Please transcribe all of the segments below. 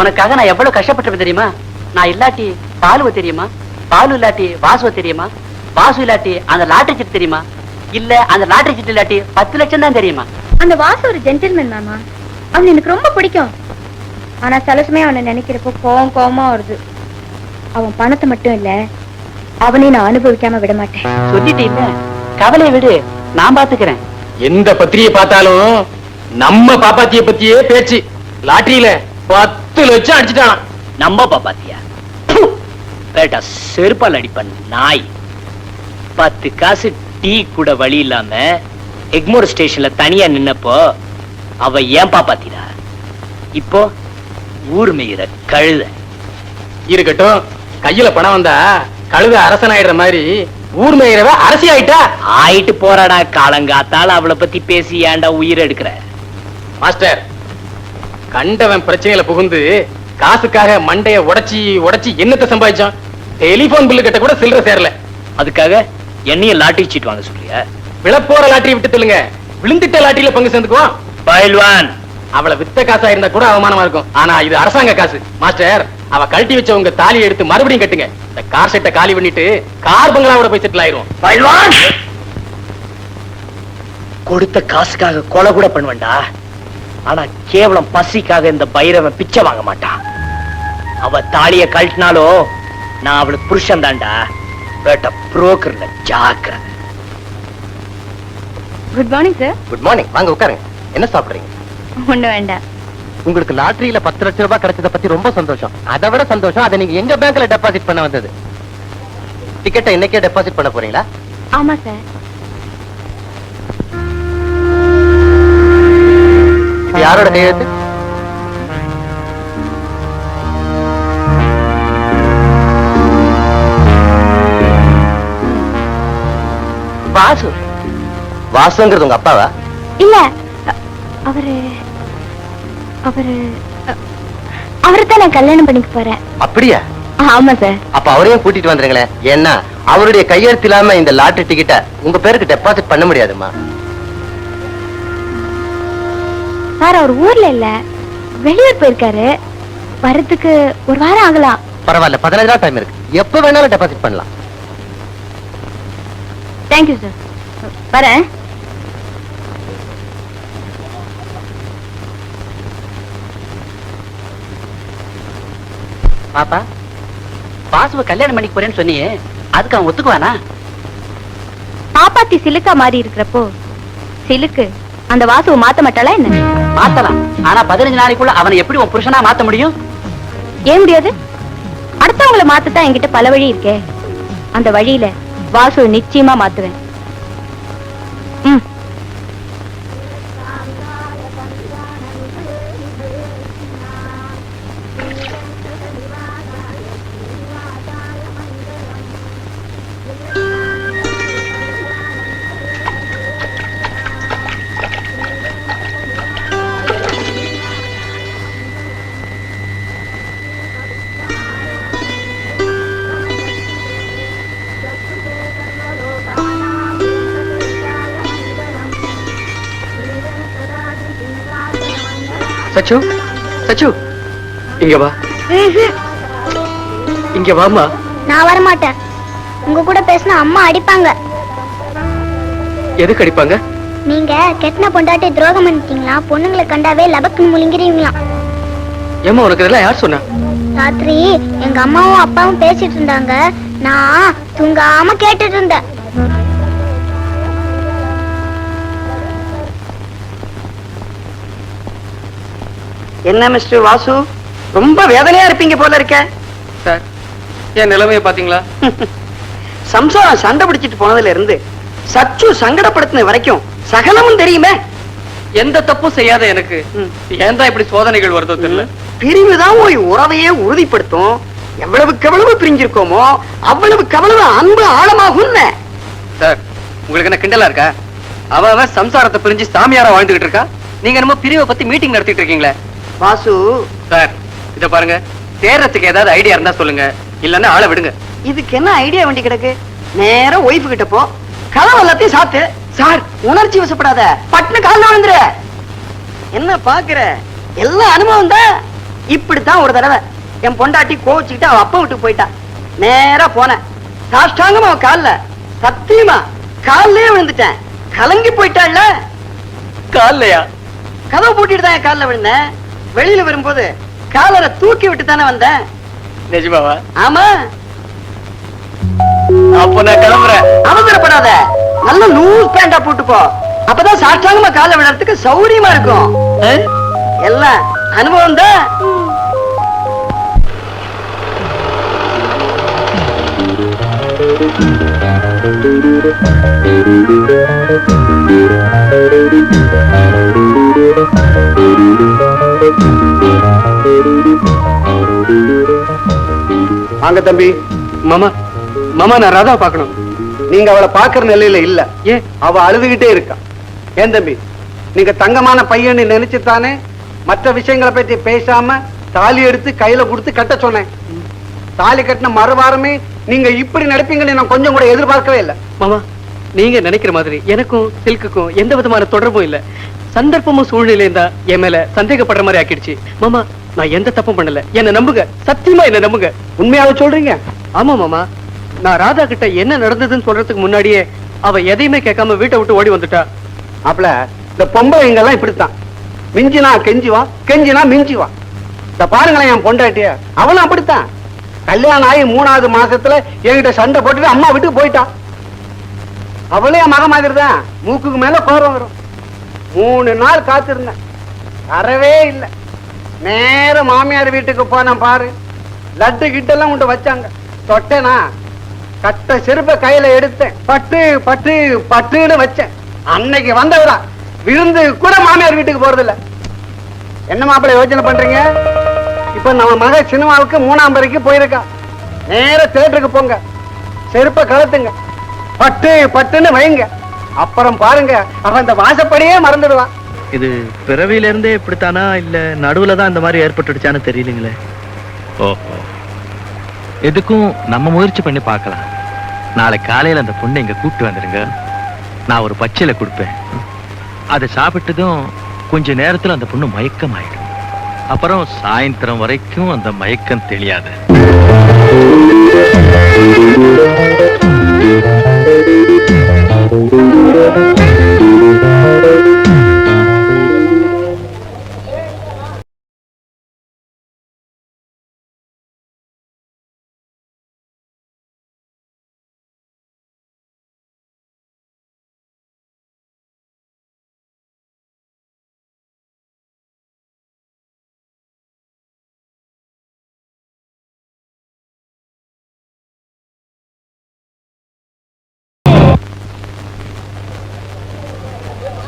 உனக்காக நான் எவ்வளவு கஷ்டப்பட்டிருப்பேன் தெரியுமா? நான் இல்லாட்டி பாலுவ தெரியுமா? பாலு இல்லாட்டி வாசுவ தெரியுமா? வாசு இல்லாட்டி அந்த லாட்டரி சீட்டு தெரியுமா? இல்ல அந்த லாட்டரி சீட்டு இல்லாட்டி பத்து லட்சம் தான் தெரியுமா? அந்த வாசு ஒரு ஜென்டில்மேன் மாமா அவன் எனக்கு ரொம்ப பிடிக்கும். ஆனா சில சமயம் அவனை நினைக்கிறப்போ கோவம் கோவமா வருது. அவன் பணத்தை மட்டும் இல்ல அவனையும் நான் அனுபவிக்காம விட மாட்டேன். சொல்லிட்டு இல்ல. கவலையை விடு. நான் பாத்துக்கிறேன். எந்த பத்திரிகை பார்த்தாலும் நம்ம பாப்பாத்திய பத்தியே பேச்சு. லாட்டரியில பத்து லட்சம் அடிச்சுட்டான். நம்ம பாப்பாத்தியா பேட்டா செருப்பால் அடிப்பன் நாய். பத்து காசு டீ கூட வழி இல்லாம எக்மோர் ஸ்டேஷன்ல தனியா நின்னப்போ அவ ஏன் பாப்பாத்திடா இப்போ ஊர் மேயிற கழுத. இருக்கட்டும் கையில பணம் வந்தா கழுத அரசன் ஆயிடுற மாதிரி ஊர் மேயிறவ அரசி ஆயிட்டா? ஆயிட்டு போறாடா காலங்காத்தால அவளை பத்தி பேசி ஏன்டா உயிர் எடுக்கிற? மாஸ்டர் கண்டவன் பிரச்சனையில புகுந்து காசுக்காக மண்டைய உடைச்சி உடைச்சி என்னத்தை சம்பாதிச்சான்? டெலிபோன் பில்லு கட்ட கூட சில்லற சேரல. அதுக்காக என்னையும் லாட்டரி சீட் வாங்க சொல்றியா? விழப்போற லாட்டரி விட்டு சொல்லுங்க விழுந்துட்ட லாட்டரியில பங்கு சேர்ந்துக்குவோம் பயில்வான். அவளை வித்த காசா இருந்தா கூட அவமானமா இருக்கும். ஆனா இது அரசாங்க காசு. மாஸ்டர் அவ கழட்டி வச்ச உங்க தாலியை எடுத்து மறுபடியும் கட்டுங்க. இந்த கார் செட்டை காலி பண்ணிட்டு கார் பங்களாவோட போய் செட்டில் ஆயிரும். பயில்வான். கொடுத்த காசுக்காக கொலை கூட பண்ணுவேன்டா ஆனா கேவலம் பசிக்காக இந்த பைரவன் பிச்சை வாங்க மாட்டான் அவ தாலிய கழட்டினாலோ நான் அவளுக்கு புருஷன் தான்டா. பேட்ட புரோக்கர்ல ஜாக்கிரதை. Good morning sir good morning வாங்க உட்காருங்க. என்ன சாப்பிடுறீங்க? ஒண்ணு வேண்டாம். உங்களுக்கு லாட்டரியில பத்து லட்சம் ரூபாய் கிடைச்சத பத்தி ரொம்ப சந்தோஷம். அதை விட சந்தோஷம் அதை நீங்க எங்க பேங்க்ல டெபாசிட் பண்ண வந்தது? டிக்கெட்டை இன்னைக்கே டெபாசிட் பண்ண போறீங்களா? ஆமா சார் யாரோட கையெழுத்து வாசு. வாசுங்கிறது உங்க அப்பாவா? இல்ல அவரு அவரு அவரை தான் நான் கல்யாணம் பண்ணிக்க போறேன். அப்படியா? ஆமா சார் அப்ப அவரையும் கூட்டிட்டு வந்துருங்களேன். ஏன்னா அவருடைய கையெழுத்து இல்லாம இந்த லாட்டரி டிக்கெட்டை உங்க பேருக்கு டெபாசிட் பண்ண முடியாதுமா சார் அவர் ஊர்ல இல்ல. வெளியூர் போயிருக்காரு. வரதுக்கு ஒரு வாரம் ஆகலாம். பரவாயில்ல பதினஞ்சு நாள் டைம் இருக்கு. எப்ப வேணாலும் டெபாசிட் பண்ணலாம். தேங்க்யூ சார் வரேன். பாப்பா வாசுவ கல்யாணம் பண்ணிக்க போறேன்னு சொன்னியே. அதுக்கு அவன் ஒத்துக்குவானா? பாப்பாத்தி சிலுக்கா மாறி இருக்கிறப்போ சிலுக்கு அந்த வாசுவை மாத்த மாட்டாளா என்ன? மாத்தலாம் ஆனா பதினஞ்சு நாளைக்குள்ள அவனை எப்படி உன் புருஷனா மாத்த முடியும்? ஏன் முடியாது? அடுத்தவங்களை மாத்தத்தான் என்கிட்ட பல வழி இருக்கே. அந்த வழியில வாசுவை நிச்சயமா மாத்துவேன். சச்சு இங்க வா. இங்க வாமா நான் வர மாட்டேன் உங்க கூட பேசினா அம்மா அடிப்பாங்க. எதுக்கு அடிப்பாங்க? நீங்க கெட்டின பொண்டாட்டி துரோகம் பண்ணிட்டீங்களா? பொண்ணுங்களை கண்டாவே லபக்குன்னு முழுங்கிறீங்களாம் ஏமா உனக்கு இதெல்லாம் யார் சொன்னா? ராத்திரி எங்க அம்மாவும் அப்பாவும் பேசிட்டு இருந்தாங்க. நான் தூங்காம கேட்டுட்டு இருந்தேன். என்ன மிஸ்டர் வாசு? ரொம்ப வேதனையா இருப்பீங்க போல இருக்க. சார் என் நிலைமைய பாத்தீங்களா? சம்சாரம் சண்டை பிடிச்சிட்டு போனதுல இருந்து சச்சு சங்கடப்படுத்தின வரைக்கும் சகலமும் தெரியுமே. எந்த தப்பும் செய்யாத எனக்கு. ஏன் தான் இப்படி சோதனைகள் வருதோ தெரியல. பிரிவுதான் ஒரு உறவையே உறுதிப்படுத்தும். எவ்வளவுக்கு எவ்வளவு பிரிஞ்சிருக்கோமோ அவ்வளவுக்கு அவ்வளவு அன்பு ஆழமாகும் சார் உங்களுக்கு என்ன கிண்டலா இருக்கா? அவ சம்சாரத்தை பிரிஞ்சு சாமியாரா வாழ்ந்துகிட்டு இருக்கா? நீங்க என்னமோ பிரிவை பத்தி மீட்டிங் நடத்திட்டு இருக்கீங்களே. வாசு. சார் இத பாருங்க. தேர்றதுக்கு ஏதாவது ஐடியா இருந்தா சொல்லுங்க. இல்லன்னா ஆளை விடுங்க. இதுக்கு என்ன ஐடியா வேண்டி கிடக்கு? நேரா ஒய்ஃபு கிட்ட போ. கதவு எல்லாத்தையும் சாத்து. சார். உணர்ச்சி வசப்படாத. பட்டுனு கால்ல விழுந்துரு. என்ன பாக்குற? எல்லாம் அனுபவம் தான். இப்படித்தான் ஒரு தடவை. என் பொண்டாட்டி கோவிச்சுக்கிட்டு அவ அப்பா வீட்டுக்கு போயிட்டா. நேரா போனேன். சாஷ்டாங்கமா அவ கால்ல. சத்தியமா கால்லயே விழுந்துட்டேன். கலங்கி போயிட்டாள்ல. காலையா கதவை பூட்டிட்டு தான் என் கால்ல விழுந்தேன். வெளியில வரும்போது காலரை தூக்கி விட்டு தானே வந்தேன். நிஜமாவா? ஆமா. அப்போ நான் கிளம்புறேன். அவசரப்படாத. நல்ல லூஸ் பேண்டா போட்டு போ அப்பதான் சாஷ்டாங்கமா கால விடுறதுக்கு சௌரியமா இருக்கும். எல்லாம் அனுபவம் தான் வாங்க தம்பி. மாமா மாமா நான் ராதா பார்க்கணும். நீங்க அவளை பாக்குற நிலையில இல்ல. ஏன்? அவ அழுதுகிட்டே இருக்கா. ஏன் தம்பி? நீங்க தங்கமான பையன்னு நினைச்சுத்தானே மற்ற விஷயங்களை பத்தி பேசாம தாலி எடுத்து கையில கொடுத்து கட்ட சொன்னேன். தாலி கட்டின மறுவாரமே நீங்க இப்படி நடப்பீங்கன்னு நான் கொஞ்சம் கூட எதிர்பார்க்கவே இல்லை. மாமா நீங்க நினைக்கிற மாதிரி எனக்கும் சில்க்குக்கும் எந்த விதமான தொடர்பும் இல்ல. சந்தர்ப்பமும் சூழ்நிலையும் தான் என் மேல சந்தேகப்படுற மாதிரி ஆக்கிடுச்சு. மாமா நான் எந்த தப்பும் பண்ணல. என்ன நம்புங்க. சத்தியமா என்ன நம்புங்க. உண்மையாக சொல்றீங்க? ஆமா மாமா. நான் ராதா கிட்ட என்ன நடந்ததுன்னு சொல்றதுக்கு முன்னாடியே அவ எதையுமே கேட்காம வீட்டை விட்டு ஓடி வந்துட்டா. அப்பல இந்த பொம்பளைங்க எல்லாம் இப்படித்தான். மிஞ்சினா கெஞ்சுவா கெஞ்சினா மிஞ்சுவா இந்த பாருங்களேன் என் பொண்டாட்டிய. அவளும் அப்படித்தான். கல்யாணம் ஆகி மூணாவது மாசத்துல என்கிட்ட சண்டை போட்டுட்டு அம்மா வீட்டுக்கு போயிட்டான் அவளே என் மக மாதிரி தான் மூக்குக்கு மேல கோரம் வரும். மூணு நாள் காத்திருந்தேன். வரவே இல்லை. நேர மாமியார் வீட்டுக்கு போனேன் பாரு. லட்டு கிட்டெல்லாம் உண்டு வச்சாங்க. தொட்டேனா? கட்ட செருப்பை கையில எடுத்தேன். பட்டு பட்டு பட்டுன்னு வச்சேன். அன்னைக்கு வந்தவரா. விருந்து கூட மாமியார் வீட்டுக்கு போறதில்ல. என்ன மாப்பிள்ளை யோசனை பண்றீங்க? இப்ப நம்ம மக சினிமாவுக்கு மூணாம் வரைக்கு போயிருக்கா. நேர தியேட்டருக்கு போங்க. செருப்பை கலத்துங்க பட்டு பட்டுன்னு வைங்க. அப்புறம் பாருங்க அவன் இந்த வாசப்படியே மறந்துடுவான். இது பிறவியில இருந்தே இப்படித்தானா இல்ல நடுவுல தான் இந்த மாதிரி ஏற்பட்டுடுச்சான்னு தெரியலீங்களே? ஓஹோ எதுக்கும் நம்ம முயற்சி பண்ணி பார்க்கலாம். நாளை காலையில அந்த பொண்ணை இங்க கூப்பிட்டு வந்துருங்க. நான் ஒரு பச்சையில கொடுப்பேன். அதை சாப்பிட்டதும் கொஞ்ச நேரத்துல அந்த பொண்ணு மயக்கம் ஆயிடும் அப்புறம் சாயந்தரம் வரைக்கும் அந்த மயக்கம் தெரியாது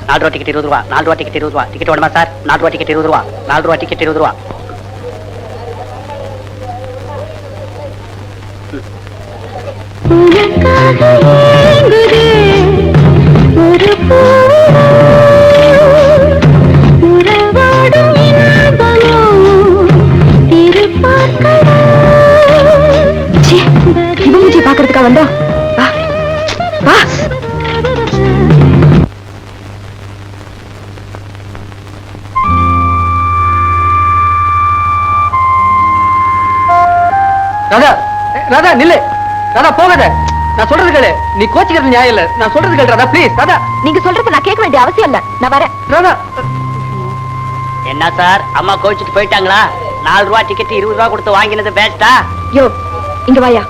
நாலு ரூபா டிக்கெட் இருபது ரூபா. நாலு ரூபா டிக்கெட் இருபது ரூபா. டிக்கெட் வேணுமா சார்? நாலு ரூபா டிக்கெட் இருபது ரூபா. நாலு ரூபா. டிக்கெட் இருபது ரூபா இவங்க ராதா நில்லு. ராதா போகாத. நான் சொல்றது கேளு. நீ கோச்சிக்கிறது நியாயம் இல்ல. நான் சொல்றது கேளு ராதா ப்ளீஸ் ராதா. நீங்க சொல்றது நான் கேட்க வேண்டிய அவசியம் இல்ல. நான் வரேன். ராதா. என்ன சார்? அம்மா கோவிச்சுட்டு போயிட்டாங்களா? நாலு ரூபா டிக்கெட் இருபது ரூபா கொடுத்து வாங்கினது பேஸ்டா யோ இங்க வாயா.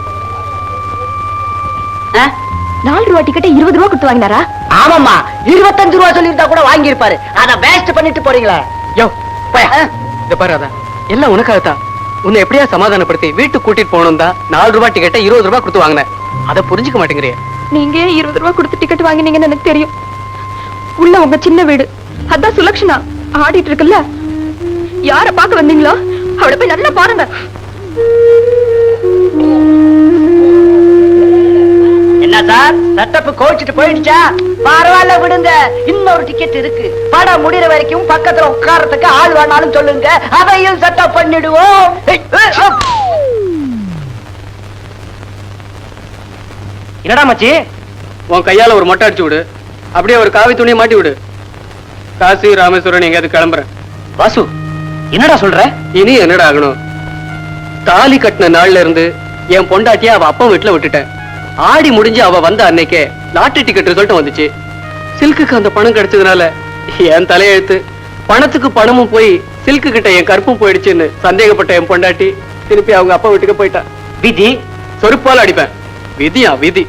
நாலு ரூபா டிக்கெட்டை இருபது ரூபா கொடுத்து வாங்கினாரா? ஆமாமா இருபத்தஞ்சு ரூபா சொல்லியிருந்தா கூட வாங்கி இருப்பாரு அத வேஸ்ட் பண்ணிட்டு போறீங்களா. யோ போய். இந்த பாரு ராதா. எல்லாம் உனக்காகத்தான். உன்னை எப்படியா சமாதானப்படுத்தி வீட்டுக்கு கூட்டிட்டு போகணும் தான் நாலு ரூபாய் டிக்கெட்டை இருபது ரூபாய் கொடுத்து வாங்கினேன். அதை புரிஞ்சுக்க மாட்டேங்கிறிய. நீங்க இருபது ரூபா கொடுத்து டிக்கெட் வாங்கினீங்கன்னு எனக்கு தெரியும். உள்ள உங்க சின்ன வீடு. அதான் சுலக்ஷனா. ஆடிட்டு இருக்குல்ல. யார பாக்க வந்தீங்களோ அவளை போய் நல்லா பாருங்க. என்ன சார்? செட்டப் கோவிச்சுட்டு போயிடுச்சா? பரவாயில்ல விடுங்க. இன்னொரு டிக்கெட் இருக்கு. படம் முடிகிற வரைக்கும் பக்கத்துல உட்கார்றதுக்கு ஆள் வேணாலும் சொல்லுங்க. அதையும் செட்டப் பண்ணிடுவோம். என்னடா மச்சி? உன் கையால ஒரு மொட்டை அடிச்சு விடு. அப்படியே ஒரு காவி துணியை மாட்டி விடு. காசி ராமேஸ்வரன் எங்கேயாவது கிளம்புறேன். வாசு என்னடா சொல்ற? இனி என்னடா ஆகணும்? தாலி கட்டின நாள்ல இருந்து என் பொண்டாட்டிய அவ அப்பா வீட்டுல விட்டுட்டேன். ஆடி முடிஞ்சு அவ வந்த அன்னைக்கே லாட்டரி டிக்கெட் ரிசல்ட் வந்துச்சு. சில்க்குக்கு அந்த பணம் கிடைச்சதுனால என் தலையெழுத்து. பணத்துக்கு பணமும் போய் சில்க்கு கிட்ட என் கற்பும் போயிடுச்சுன்னு சந்தேகப்பட்ட என் பொண்டாட்டி திருப்பி அவங்க அப்பா வீட்டுக்கு போயிட்டா. விதி சொருப்பால அடிப்பேன். விதியா விதி.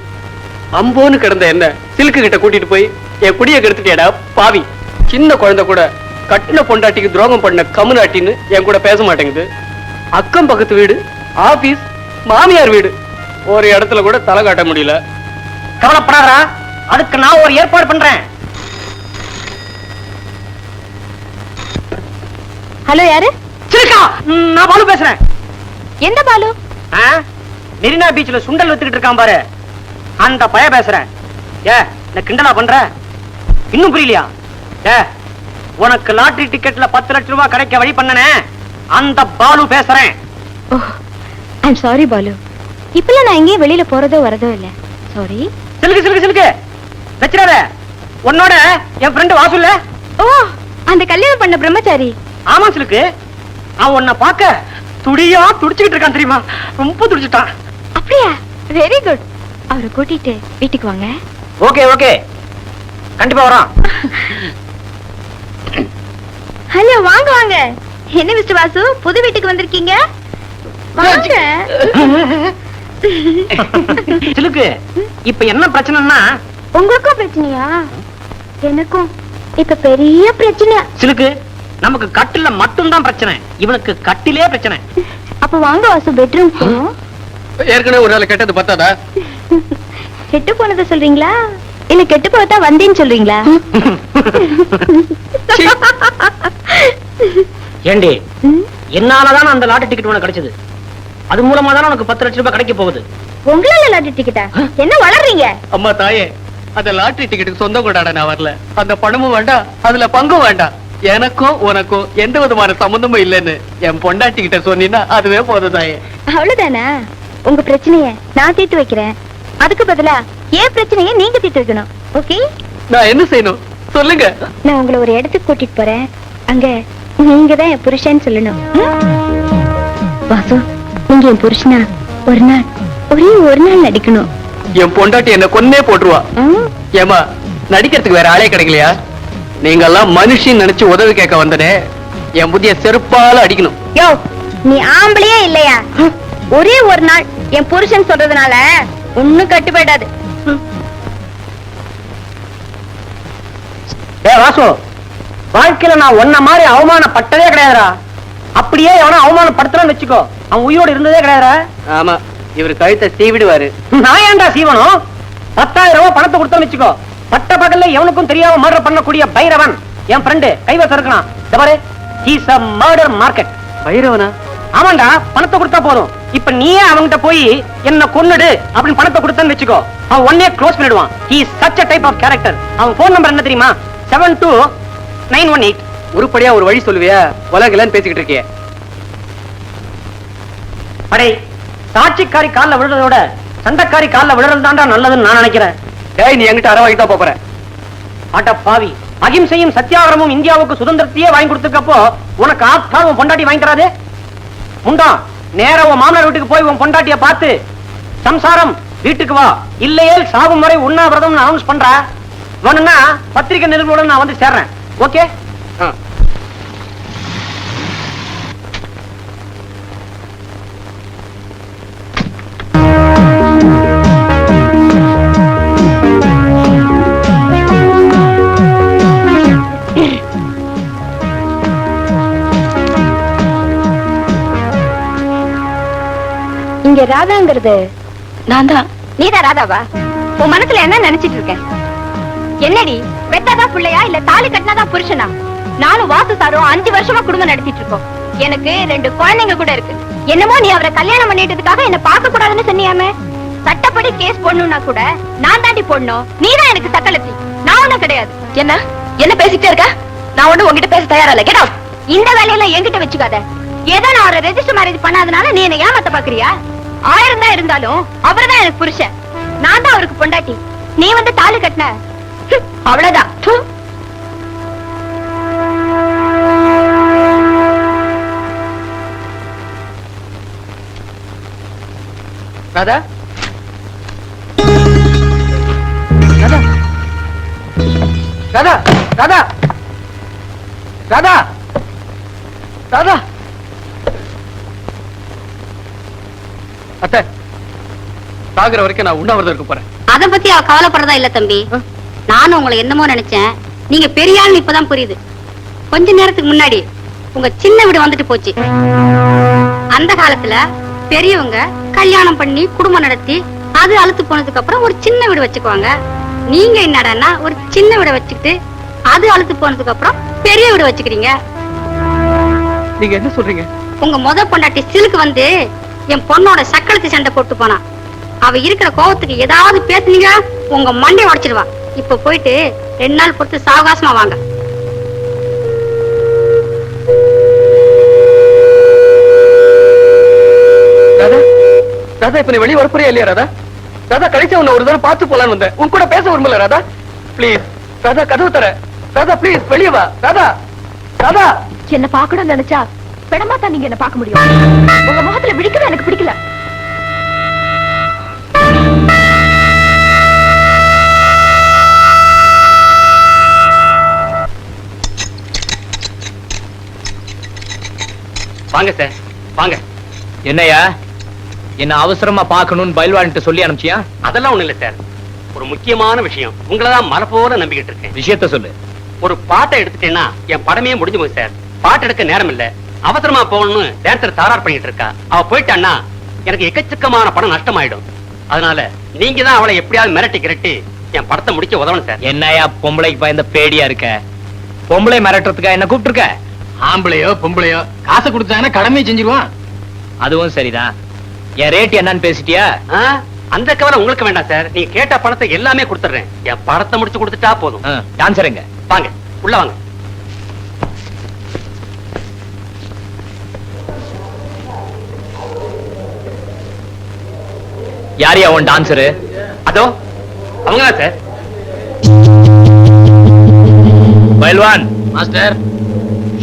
அம்போன்னு கிடந்த என்ன சில்க்கு கிட்ட கூட்டிட்டு போய் என் குடிய கெடுத்துட்டியாடா பாவி. சின்ன குழந்தை கூட கட்டின பொண்டாட்டிக்கு துரோகம் பண்ண கமுனாட்டின்னு என் கூட பேச மாட்டேங்குது. அக்கம் பக்கத்து வீடு ஆபீஸ் மாமியார் வீடு. ஒரு இடத்துல கூட தலை காட்ட முடியல. கவலைப்படாதடா. அதுக்கு நான் ஒரு ஏற்பாடு பண்றேன். ஹலோ யாரு? சிலுக்கா ம், நான் பாலு பேசுறேன். எந்த பாலு? ஆ? மெரினா பீச்ல சுண்டல் வித்துக்கிட்டு இருக்கான் பாரு. அந்த பய பேசுறேன். ஏ இந்த கிண்டலா பண்ற? இன்னும் புரியலையா? ஏ உனக்கு லாட்டரி டிக்கெட்ல பத்து லட்சம் ரூபாய் கிடைக்க வழி பண்ணனே. அந்த பாலு பேசுறேன். Oh I'm sorry Balu. இப்பெல்லாம் நான் எங்கேயும் வெளியில போறதோ வரதோ இல்ல. சாரி சிலுக்கு சிலுக்கு சிலுக்கு. வச்சிடாத. உன்னோட என் ஃப்ரெண்டு வாசுல்ல ஓ அந்த கல்யாணம் பண்ண பிரம்மச்சாரி. ஆமா சிலுக்கு. அவன் உன்னை பார்க்க துடியா துடிச்சுக்கிட்டு இருக்கான் தெரியுமா? ரொம்ப துடிச்சுட்டான். அப்படியா? வெரி குட் அவரை கூட்டிட்டு வீட்டுக்கு வாங்க. Okay okay. கண்டிப்பா வரான். ஹலோ வாங்க வாங்க. என்ன மிஸ்டர் வாசு? புது வீட்டுக்கு வந்திருக்கீங்க? வாங்க. சிலுக்கு இப்ப என்ன பிரச்சனைன்னா? உங்களுக்கும் பிரச்சனையா? எனக்கும். இப்ப பெரிய பிரச்சனை சிலுக்கு நமக்கு கட்டில மட்டும்தான் பிரச்சனை. இவனுக்கு கட்டிலே பிரச்சனை. அப்ப வாங்க வாசு பெட்ரூம் போவோம் ஏற்கனவே ஒரு நாள் கெட்டது பத்தாதா? கெட்டு போனதை சொல்றீங்களா? இல்ல கெட்டு போதா வந்தேன்னு சொல்றீங்களா? ஏண்டி என்னாலதான் அந்த லாட்டரி டிக்கெட் உனக்கு கிடைச்சது? அது மூலமா தான் உனக்கு பத்து லட்சம் ரூபாய் கிடைக்க போகுது? உங்களால லாட்டரி டிக்கெட்டா என்ன வளர்றீங்க? அம்மா தாயே அந்த லாட்டரி டிக்கெட்டுக்கு சொந்தம் கொண்டாட நான் வரல. அந்த பணமும் வேண்டாம் அதுல பங்கும் வேண்டாம். எனக்கும் உனக்கும் எந்த விதமான சம்பந்தமும் இல்லைன்னு என் பொண்டாட்டி கிட்ட சொன்னீங்கன்னா அதுவே போதும் தாயே. அவ்வளவுதானா? உங்க பிரச்சனைய நான் தீர்த்து வைக்கிறேன். அதுக்கு பதிலா என் பிரச்சனைய நீங்க தீர்த்து வைக்கணும். ஓகே நான் என்ன செய்யணும்? சொல்லுங்க. நான் உங்களை ஒரு இடத்துக்கு கூட்டிட்டு போறேன். அங்க நீங்க தான் என் புருஷன் சொல்லணும்? வாசு. நீங்க என் புருஷனா ஒரு நாள் ஒரே ஒரு நாள் நடிக்கணும். என் பொண்டாட்டி என்ன கொன்னே போட்டுருவா? ஏமா நடிக்கிறதுக்கு வேற ஆளே கிடைக்கலையா? நீங்க எல்லாம் மனுஷன் நினைச்சு உதவி கேட்க வந்தனே என் புத்திய செருப்பால அடிக்கணும். யோ நீ ஆம்பளையே இல்லையா? ஒரே ஒரு நாள் என் புருஷன் சொல்றதுனால ஒண்ணும் கட்டுப்படாது ஏ வாசு வாழ்க்கையில நான் உன்ன மாதிரி அவமானப்பட்டதே கிடையாதுடா. அப்படியே எவனா அவமானப்படுத்துறான்னு வச்சுக்கோ. அவன் உயிரோடு இருந்ததே கிடையாதுடா ஆமா இவர் கழுத்தை சீவிடுவாரு. நான் ஏன்டா சீவனம் பத்தாயிரம் ரூபாய் பணத்தை கொடுத்தோன்னு வச்சுக்கோ. பட்ட பகல்ல எவனுக்கும் தெரியாம மர்டர் பண்ணக்கூடிய பைரவன். என் ஃப்ரெண்டு கைவசம் இருக்கான் இந்த பாரு ஹீஸ் அ மர்டர் மார்க்கெட் பைரவனா? ஆமாண்டா பணத்தை கொடுத்தா போதும். இப்ப நீயே அவன்கிட்ட போய் என்ன கொன்னுடு அப்படின்னு பணத்தை கொடுத்தேன்னு வச்சுக்கோ. அவன் ஒன்னே க்ளோஸ் பண்ணிடுவான். He such a type of character அவன் போன் நம்பர் என்ன தெரியுமா? Seven two nine one eight உருப்படியா ஒரு வழி சொல்லுவியா? உலகலன்னு பேசிக்கிட்டு இருக்கிய. அடே சாட்சிக்காரி கால்ல விழுறதோட சண்டைக்காரி கால்ல விழுறது நல்லதுன்னு நான் நினைக்கிறேன். டேய் நீ எங்கிட்ட அரை போற ஆட்ட பாவி அகிம்சையும் சத்தியாகிரமும் இந்தியாவுக்கு சுதந்திரத்தையே வாங்கி கொடுத்துருக்கப்போ உனக்கு ஆத்தால் உன் பொண்டாட்டி வாங்கி தராது? முண்டா நேரா உன் மாமனார் வீட்டுக்கு போய் உன் பொண்டாட்டிய பார்த்து சம்சாரம் வீட்டுக்கு வா. இல்லையே சாகும் வரை உண்ணாவிரதம் அனௌன்ஸ் பண்ற. வேணும்னா பத்திரிகை நிருபருடன் நான் வந்து சேர்றேன். ஓகே? ஆ. இங்க ராதாங்கிறது. நான் தான். நீதான் ராதாவா? உன் மனசுல என்ன நினைச்சிட்டு இருக்க? என்னடி பெத்தாதான் பிள்ளையா? இல்ல தாலி கட்டினாதான் புருஷனா? நானும் வாசு சாரும் அஞ்சு வருஷமா குடும்பம் நடத்திட்டு இருக்கோம். எனக்கு ரெண்டு குழந்தைங்க கூட இருக்கு. என்னமோ நீ அவரை கல்யாணம் பண்ணிட்டதுக்காக என்ன பார்க்க கூடாதுன்னு சொன்னியாமே? சட்டப்படி கேஸ் போடணும்னா கூட நான் தாண்டி போடணும். நீதான் எனக்கு சக்கலத்தி நான் ஒண்ணும் கிடையாது. என்ன? என்ன பேசிட்டே இருக்க? நான் ஒண்ணு உங்ககிட்ட பேச தயாரா இல்ல கேட்டா இந்த வேலையெல்லாம் என்கிட்ட வச்சுக்காத. ஏதோ நான் அவரை ரெஜிஸ்டர் மேரேஜ் பண்ணாதனால நீ என்ன ஏமாத்த பாக்குறியா? ஆயிரம் தான் இருந்தாலும் அவர்தான் எனக்கு புருஷன். நான் தான் அவருக்கு பொண்டாட்டி. நீ வந்து தாலி கட்டின. அவ்வளவுதான். ராதா. ராதா. ராதா ராதா. ராதா. ராதா. சாகுற வரைக்கும் நான் உண்ணாவிரதம் இருக்க போறேன். அத பத்தி அவ கவலைப்படுறதா இல்ல தம்பி? நானும் உங்களை என்னமோ நினைச்சேன். நீங்க பெரிய இப்பதான் புரியுது. கொஞ்ச நேரத்துக்கு முன்னாடி உங்க சின்ன வீடு வந்துட்டு போச்சு. அந்த காலத்துல பெரியவங்க கல்யாணம் பண்ணி குடும்பம் நடத்தி அது அழுத்து போனதுக்கு அப்புறம் ஒரு சின்ன வீடு வச்சுக்குவாங்க. நீங்க என்னடான்னா ஒரு சின்ன வீடு வச்சுக்கிட்டு அது அழுத்து போனதுக்கு அப்புறம் பெரிய வீடு வச்சுக்கிறீங்க. நீங்க என்ன சொல்றீங்க? உங்க முத பொண்டாட்டி சிலுக்கு வந்து என் பொண்ணோட சக்களத்து சண்டை போட்டு போனா. அவ இருக்கிற கோவத்துக்கு ஏதாவது பேசுனீங்க உங்க மண்டை உடைச்சிடுவா. இப்ப போயிட்டு ரெண்டு நாள் பொறுத்து சாவகாசமா வாங்க. ராதா இப்ப நீ வெளியே வரப்போறியா இல்லையா ராதா? ராதா கடைசியா உன்னை ஒரு தடவை பார்த்து போலான்னு வந்தேன். உன் கூட பேச விரும்பல ராதா. ப்ளீஸ் ராதா கதவு தர. ராதா ப்ளீஸ் வெளியே வா. ராதா ராதா. என்ன பாக்கணும்னு நினைச்சா பெடமா தான் நீங்க என்ன பார்க்க முடியும். உங்க முகத்துல பிடிக்கவே எனக்கு பிடிக்கல. வாங்க சார் வாங்க. என்னையா என்ன அவசரமா பார்க்கணும்னு பயில்வான்ட்டு சொல்லி அனுப்பிச்சியா? அதெல்லாம் ஒண்ணு இல்ல சார் ஒரு முக்கியமான விஷயம். உங்களை தான் நம்பிக்கிட்டு இருக்கேன். விஷயத்த சொல்லு. ஒரு பாட்டை எடுத்துட்டேன்னா என் படமே முடிஞ்சு போகுது சார் பாட்டு எடுக்க நேரம் இல்ல. அவசரமா போகணும்னு டேரக்டர் தாரார் பண்ணிட்டு இருக்கா. அவ போயிட்டான்னா எனக்கு எக்கச்சக்கமான படம் நஷ்டமாயிடும். அதனால நீங்க தான் அவளை எப்படியாவது மிரட்டி கிரட்டி என் படத்தை முடிக்க உதவணும் சார் என்னையா பொம்பளைக்கு பயந்த பேடியா இருக்க? பொம்பளை மிரட்டுறதுக்கா என்ன கூப்பிட்டுருக்க? ஆம்பளையோ பொம்பளையோ காசை கொடுத்தாங்கன்னா கடமையை செஞ்சிருவான். அதுவும் சரிதான் என் ரேட் என்னன்னு பேசிட்டியா? ஆ? அந்த கவலை உங்களுக்கு வேண்டாம் சார். நீங்க கேட்ட பணத்தை எல்லாமே கொடுத்துறேன் என் படத்தை முடிச்சு கொடுத்துட்டா போதும். டான்சர் எங்க வாங்க உள்ள வாங்க. யாரையா உன் டான்சரு அதோ அவங்க சார்? பயில்வான். மாஸ்டர்.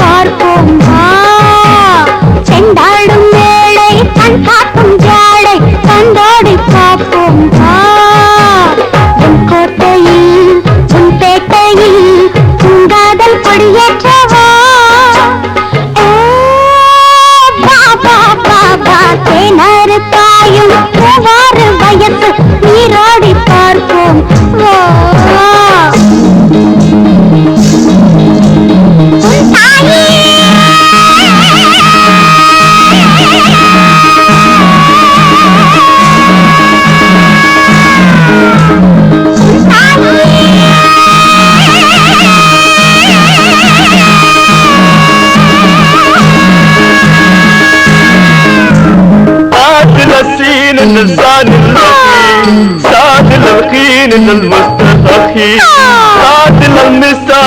পারব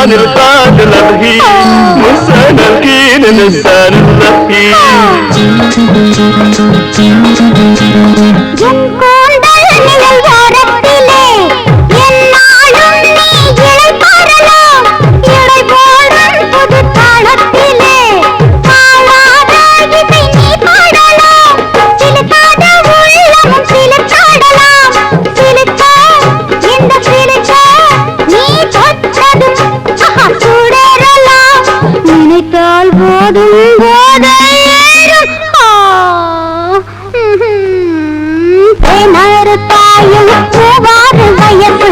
المستان الخاد الرقيق مسان القين اللسان الرقيق நீ போதும் போதையேறும் தாயும் பூவாறு வயசு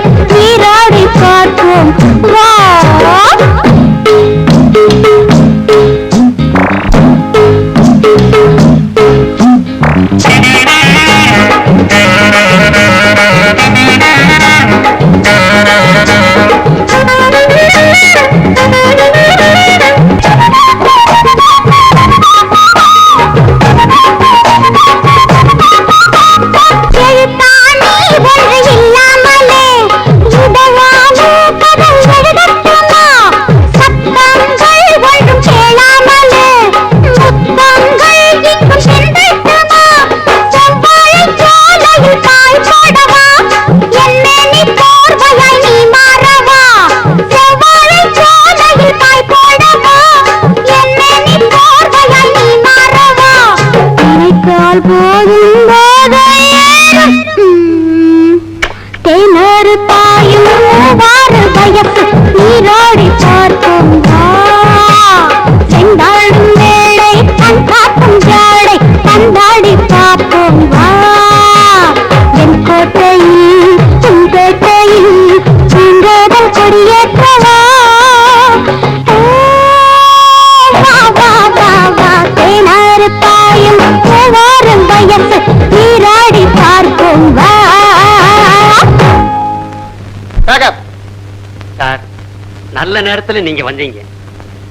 நல்ல நேரத்துல நீங்க வந்தீங்க.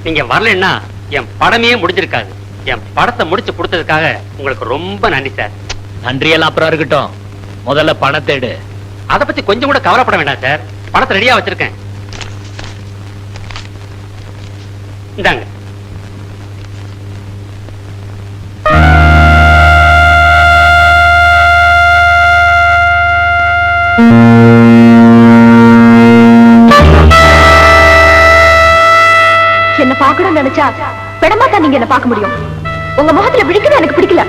நீங்க வரலைன்னா என் படமே முடிஞ்சிருக்காது. என் படத்தை முடிச்சு கொடுத்ததுக்காக உங்களுக்கு ரொம்ப நன்றி சார் நன்றியெல்லாம் அப்புறம் இருக்கட்டும். முதல்ல பணத்தை எடு. அதை பத்தி கொஞ்சம் கூட கவலைப்பட வேண்டாம் சார் பணத்தை ரெடியா வச்சிருக்கேன். இந்தாங்க. பெடமா தான் நீங்க என்ன பார்க்க முடியும். உங்க முகத்துல விழிக்கிறது எனக்கு பிடிக்கல.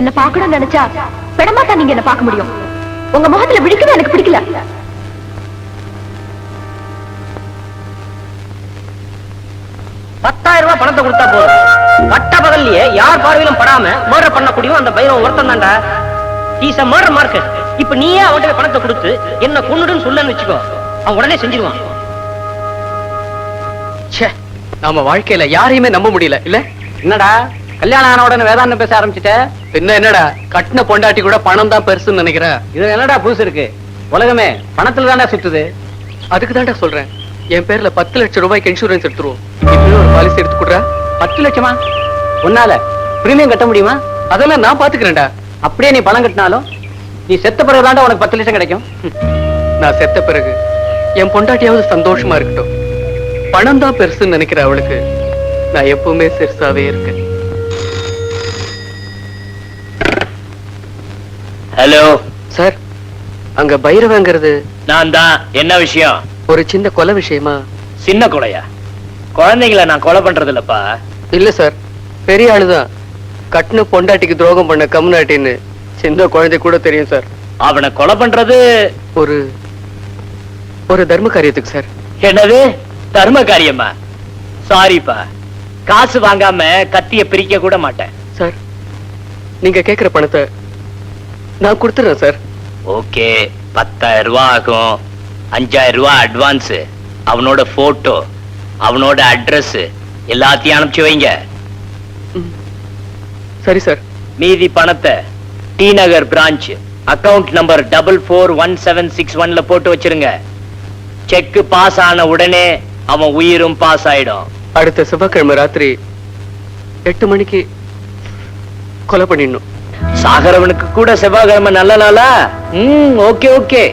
என்ன பார்க்கணும்னு நினைச்சா பெடமா தான் நீங்க என்ன பார்க்க முடியும். உங்க முகத்துல விழிக்கிறது எனக்கு பிடிக்கல. பத்தாயிரம் ரூபாய் பணத்தை கொடுத்தா போதும். பட்ட பகல்லையே யார் பார்வையிலும் படாம மர்டர் முடியும் அந்த பையன் ஒருத்தன் தான்டா. இஸ் அ மர்டர் மார்க்கெட் இப்ப நீயே அவன்கிட்ட பணத்தை கொடுத்து என்ன கொண்டுடுன்னு சொல்லன்னு வச்சுக்கோ. அவன் உடனே செஞ்சிருவான். சே நாம வாழ்க்கையில யாரையுமே நம்ப முடியல. இல்ல? என்னடா? கல்யாணம் ஆன உடனே வேதாந்தம் பேச ஆரம்பிச்சிட்ட? பின்ன என்னடா? கட்டின பொண்டாட்டி கூட பணம் தான் பெருசுன்னு நினைக்கிறேன் இது என்னடா புதுசு இருக்கு? உலகமே பணத்துல தானே சுத்துது. அதுக்கு தான்டா சொல்றேன். என் பேர்ல பத்து லட்சம் ரூபாய்க்கு இன்சூரன்ஸ் எடுத்துருவோம். இப்பவே ஒரு பாலிசி எடுத்து கொடுறா? பத்து லட்சமா? உன்னால பிரீமியம் கட்ட முடியுமா? அதெல்லாம் நான் பாத்துக்கிறேன்டா. அப்படியே நீ பணம் கட்டினாலும் நீ செத்த பிறகுதான்டா உனக்கு பத்து லட்சம் கிடைக்கும். நான் செத்த பிறகு என் பொண்டாட்டியாவது சந்தோஷமா இருக்கட்டும். பணம் தான் பெருசுன்னு நினைக்கிற அவளுக்கு. நான் எப்பவுமே சிறுசாவே இருக்கேன். ஹலோ. சார் அங்க பைரவங்கிறது நான் தான் என்ன விஷயம்? ஒரு சின்ன கொலை விஷயமா? சின்ன கொலையா? குழந்தைங்கள நான் கொலை பண்றது இல்லப்பா இல்ல சார் பெரிய ஆளுதான். கட்டின பொண்டாட்டிக்கு துரோகம் பண்ண கம்நாட்டின்னு சின்ன குழந்தை கூட தெரியும் சார். அவனை கொலை பண்றது ஒரு ஒரு தர்ம காரியத்துக்கு சார். என்னது? தர்ம காரியமா சாரிப்பா காசு வாங்காம கத்திய பிரிக்க கூட மாட்டேன். சார் நீங்க கேக்குற பணத்தை நான் கொடுத்துறேன் சார். ஓகே பத்தாயிரம் ரூபாய் ஆகும். அஞ்சாயிரம் ரூபாய் அட்வான்ஸ் அவனோட போட்டோ அவனோட அட்ரஸ் எல்லாத்தையும் அனுப்பிச்சு வைங்க. சரி சார். மீதி பணத்தை T Nagar branch account number double four one seven six ஒன்ல போட்டு வச்சிருங்க. செக் பாஸ் ஆன உடனே அவன் உயிரும் பாஸ் ஆயிடும் அடுத்த செவ்வாய்க்கிழமை ராத்திரி எட்டு மணிக்கு கொலை பண்ணிடணும். சாகரவனுக்கு கூட செவ்வாய்க்கிழமை நல்ல நாளா? உம் ஓகே ஓகே.